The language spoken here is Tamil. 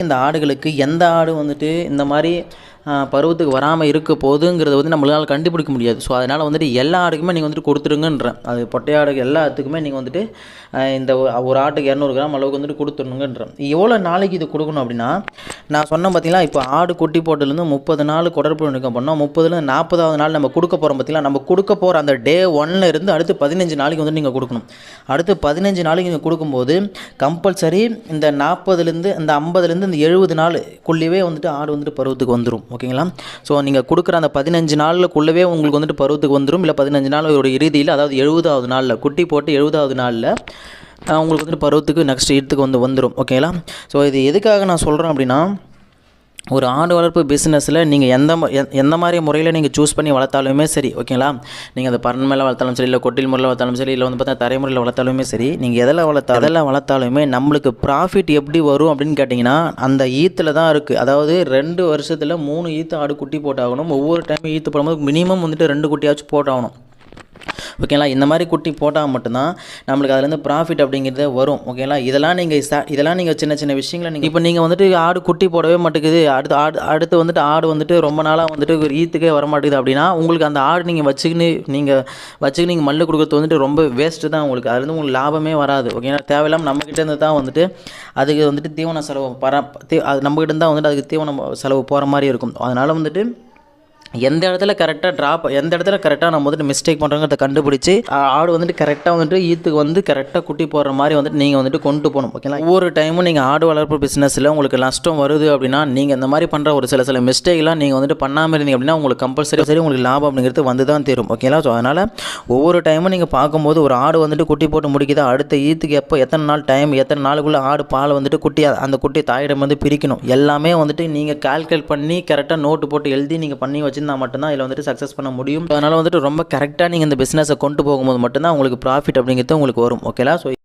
இந்த ஆடுகளுக்கு எந்த ஆடு வந்துட்டு இந்த மாதிரி பருவத்துக்கு வராமல் இருக்க போகுதுங்கிறத வந்து நம்மளால் கண்டுபிடிக்க முடியாது. ஸோ அதனால் வந்துட்டு எல்லா ஆடுக்குமே நீங்கள் வந்துட்டு கொடுத்துருங்கன்றேன். அது பொட்டை எல்லாத்துக்குமே நீங்கள் வந்துட்டு இந்த ஒரு- ஆட்டுக்கு இரநூறு கிராம் அளவுக்கு வந்துட்டு கொடுத்துருணுங்கன்றேன் எவ்வளோ நாளைக்கு இது கொடுக்கணும் அப்படின்னா நான் சொன்னேன் பார்த்தீங்களா இப்போ ஆடு குட்டி போட்டதுலேருந்து முப்பது நாள் குடற்புழு நீக்கம் பண்ணோம். முப்பதுலேருந்து நாற்பதாவது நாள் நம்ம கொடுக்க போகிறோம் பார்த்தீங்களா நம்ம கொடுக்க போகிற அந்த டே ஒன்ல இருந்து அடுத்து பதினஞ்சு நாளைக்கு வந்து நீங்கள் கொடுக்கணும். அடுத்து பதினஞ்சு நாளைக்கு நீங்கள் கொடுக்கும்போது கம்பல்சரி இந்த நாற்பதுலேருந்து இந்த ஐம்பதுலேருந்து இந்த எழுபது நாளுக்குள்ளேயே வந்துட்டு ஆடு வந்துட்டு பருவத்துக்கு வந்துடும் ஓகேங்களா? ஸோ நீங்கள் கொடுக்குற அந்த பதினஞ்சு நாளுக்குள்ளவே உங்களுக்கு வந்துட்டு பருவத்துக்கு வந்துடும் இல்லை பதினஞ்சு நாள் ஒரு இறுதியில் அதாவது எழுபதாவது நாளில் குட்டி போட்டு எழுபதாவது நாளில் உங்களுக்கு வந்துட்டு பருவத்துக்கு நெக்ஸ்ட் இடத்துக்கு வந்து வந்துடும் ஓகேங்களா? ஸோ இது எதுக்காக நான் சொல்கிறேன் அப்படின்னா ஒரு ஆடு வளர்ப்பு பிஸ்னஸில் நீங்கள் எந்த எந்த மாதிரி முறையில் நீங்கள் சூஸ் பண்ணி வளர்த்தாலுமே சரி ஓகேங்களா நீங்கள் அந்த பரன் மேலே வளர்த்தாலும் சரி இல்லை கொட்டில் முறையில் வளர்த்தாலும் சரி இல்லை வந்து பார்த்தா தரைமுறையில் வளர்த்தாலுமே சரி நீங்கள் எதில் வளர்த்தா எதில் வளர்த்தாலுமே நம்மளுக்கு ப்ராஃபிட் எப்படி வரும் அப்படின்னு கேட்டிங்கன்னா அந்த ஈத்தில் தான் இருக்குது அதாவது ரெண்டு வருஷத்தில் மூணு ஈத்து ஆடு குட்டி போட்டாகணும் ஒவ்வொரு டைம் ஈத்து போடும்போது மினிமம் வந்துட்டு ரெண்டு குட்டியாச்சும் போட்டாகணும். ஓகேங்களா? இந்த மாதிரி குட்டி போட்டால் மட்டும்தான் நம்மளுக்கு அதுலேருந்து ப்ராஃபிட் அப்படிங்கிறது வரும். ஓகேங்களா? இதெல்லாம் நீங்கள் இதெல்லாம் நீங்கள் சின்ன சின்ன விஷயங்களை நீங்கள் இப்போ நீங்கள் வந்துட்டு ஆடு குட்டி போடவே மாட்டேங்குது. அடுத்து ஆடு அடுத்து வந்துட்டு ஆடு வந்துட்டு ரொம்ப நாளாக வந்துட்டு ஒரு ஈத்துக்கே வர மாட்டேங்குது அப்படின்னா உங்களுக்கு அந்த ஆடு நீங்கள் வச்சுக்கின்னு நீங்கள் வச்சுக்கின்னு நீங்கள் மல்லு கொடுக்குறது வந்துட்டு ரொம்ப வேஸ்ட்டு தான் உங்களுக்கு. அதுலேருந்து உங்களுக்கு லாபமே வராது. ஓகேங்களா? தேவையில்லாமல் நம்மக்கிட்ட இருந்து தான் வந்துட்டு அதுக்கு வந்துட்டு தீவன செலவு பர தீ அது நம்மக்கிட்ட இருந்தால் வந்துட்டு அதுக்கு தீவன செலவு போகிற மாதிரி இருக்கும். அதனால் வந்துட்டு எந்த இடத்துல கரெக்டாக ட்ராப் எந்த இடத்துல கரெக்டாக நம்ம வந்துட்டு மிஸ்டேக் பண்ணுறோங்கிறத கண்டுபிடிச்சி ஆடு வந்துட்டு கரெக்டாக வந்துட்டு ஈத்துக்கு வந்து கரெக்டாக குட்டி போடுற மாதிரி வந்துட்டு நீங்கள் வந்துட்டு கொண்டு போகணும் ஓகேங்களா ஒவ்வொரு டைமும் நீங்கள் ஆடு வளர்ப்பு பிஸ்னஸில் உங்களுக்கு நஷ்டம் வருது அப்படின்னா நீங்கள் இந்த மாதிரி பண்ணுற ஒரு சில சில மிஸ்டேக்லாம் நீங்கள் வந்துட்டு பண்ணாமல் இருந்தீங்க அப்படின்னா உங்களுக்கு கம்பல்சரி சரி உங்களுக்கு லாபம் அப்படிங்கிறது வந்து தான் தரும் ஓகேங்களா ஸோ அதனால் ஒவ்வொரு டைமும் நீங்கள் பார்க்கும்போது ஒரு ஆடு வந்துட்டு குட்டி போட்டு முடிக்குதா அடுத்த ஈத்துக்கு எப்போ எத்தனை நாள் டைம் எத்தனை நாளுக்குள்ளே ஆடு பால் வந்துட்டு குட்டி அந்த குட்டி தாயிடம் வந்து பிரிக்கணும் எல்லாமே வந்துட்டு நீங்கள் கால்குலேட் பண்ணி கரெக்டாக நோட்டு போட்டு எழுதி நீங்கள் பண்ணி வச்சு வச்சிருந்தா மட்டும்தான் இதில் வந்துட்டு சக்ஸஸ் பண்ண முடியும். அதனால் வந்துட்டு ரொம்ப கரெக்டாக நீங்கள் இந்த பிஸ்னஸை கொண்டு போகும்போது மட்டும்தான் உங்களுக்கு ப்ராஃபிட் அப்படிங்கிறது உங்களுக்கு வரும். ஓகேலா ஸோ